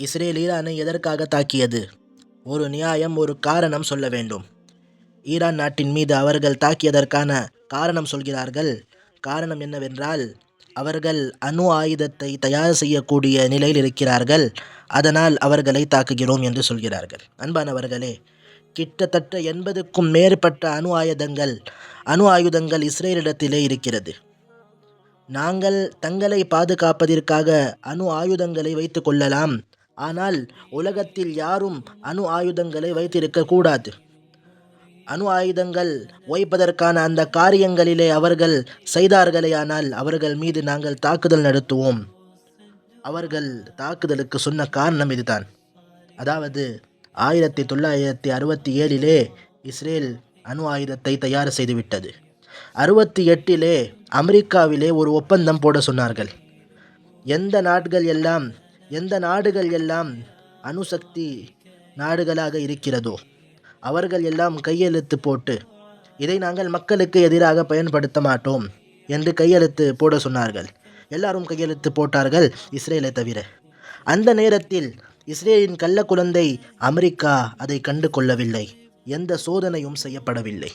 Israel ஈரானை எதற்காக தாக்கியது? ஒரு நியாயம் ஒரு காரணம் சொல்ல வேண்டும். ஈரான் நாட்டின் மீது அவர்கள் தாக்கியதற்கான காரணம் சொல்கிறார்கள். காரணம் என்னவென்றால் அவர்கள் அணு ஆயுதத்தை தயார் செய்யக்கூடிய நிலையில் இருக்கிறார்கள். அதனால் அவர்களை தாக்குகிறோம் என்று சொல்கிறார்கள். அன்பானவர்களே கிட்டத்தட்ட எண்பதுக்கும் மேற்பட்ட அணு ஆயுதங்கள் அணு ஆயுதங்கள் இஸ்ரேலிடத்திலே இருக்கிறது. நாங்கள் தங்களை பாதுகாப்பதற்காக அணு ஆயுதங்களை வைத்து கொள்ளலாம். ஆனால் உலகத்தில் யாரும் அணு ஆயுதங்களை வைத்திருக்க கூடாது. அணு ஆயுதங்கள் வைப்பதற்கான அந்த காரியங்களிலே அவர்கள் செய்தார்களேயானால் அவர்கள் மீது நாங்கள் தாக்குதல் நடத்துவோம். அவர்கள் தாக்குதலுக்கு சொன்ன காரணம் இதுதான். அதாவது ஆயிரத்தி தொள்ளாயிரத்தி அறுபத்தி ஏழிலே இஸ்ரேல் அணு ஆயுதத்தை தயார் செய்துவிட்டது. அறுபத்தி எட்டிலே அமெரிக்காவிலே ஒரு ஒப்பந்தம் போட சொன்னார்கள். எந்த நாடுகள் எல்லாம் எந்த நாடுகள் எல்லாம் அணுசக்தி நாடுகளாக இருக்கிறதோ அவர்கள் எல்லாம் கையெழுத்து போட்டு இதை நாங்கள் மக்களுக்கு எதிராக பயன்படுத்த மாட்டோம் என்று கையெழுத்து போட சொன்னார்கள். எல்லாரும் கையெழுத்து போட்டார்கள் இஸ்ரேலை தவிர. அந்த நேரத்தில் இஸ்ரேலின் கள்ள குழந்தை அமெரிக்கா அதை கண்டு கொள்ளவில்லை எந்த சோதனையும் செய்யப்படவில்லை.